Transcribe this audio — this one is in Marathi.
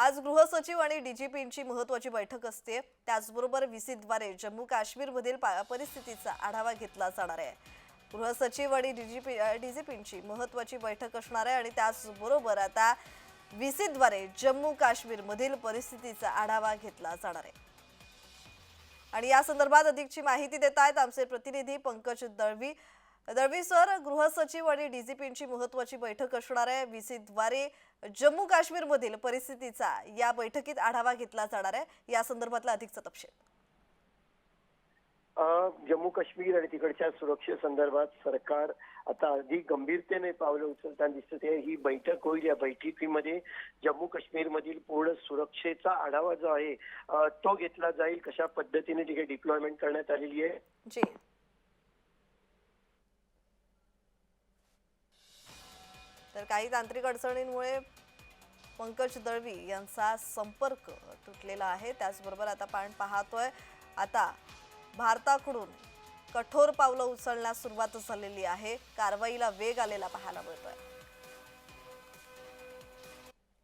आज गृहसचिव आणि डीजीपींची महत्वाची बैठक असते. त्याचबरोबर व्हीसीद्वारे जम्मू काश्मीरमधील परिस्थितीचा आढावा घेतला जाणार आहे. गृहसचिव आणि डीजीपी डीजीपींची महत्वाची बैठक असणार आहे आणि त्याचबरोबर आता व्हीसीद्वारे जम्मू काश्मीरमधील परिस्थितीचा आढावा घेतला जाणार आहे. आणि या संदर्भात अधिकची माहिती देत आहेत आमचे प्रतिनिधी पंकज दळवी. दळवी सर गृहसचिव आणि डीजीपींची महत्वाची बैठक असणार आहे. व्हीसीद्वारे जम्मू काश्मीरमधील परिस्थितीचा या बैठकीत आढावा घेतला जाणार आहे. या संदर्भातला अधिकचा तपशील. जम्मू काश्मीर आणि तिकडच्या सुरक्षेसंदर्भात सरकार आता अधिक गंभीरतेने पावलं उचलताना दिसत आहे. ही बैठक होईल. या बैठकीमध्ये जम्मू काश्मीरमधील पूर्ण सुरक्षेचा आढावा जो आहे तो घेतला जाईल. कशा पद्धतीने तिथे डिप्लॉयमेंट करण्यात आलेली आहे? तर काही तांत्रिक अडचणींमुळे पंकज दळवी यांचा संपर्क तुटलेला आहे. त्याचबरोबर आता आपण पाहतोय आता भारताकडून कठोर पावलं उचलण्यास सुरुवात झालेली आहे. कारवाईला वेग आलेला पाहायला मिळतोय.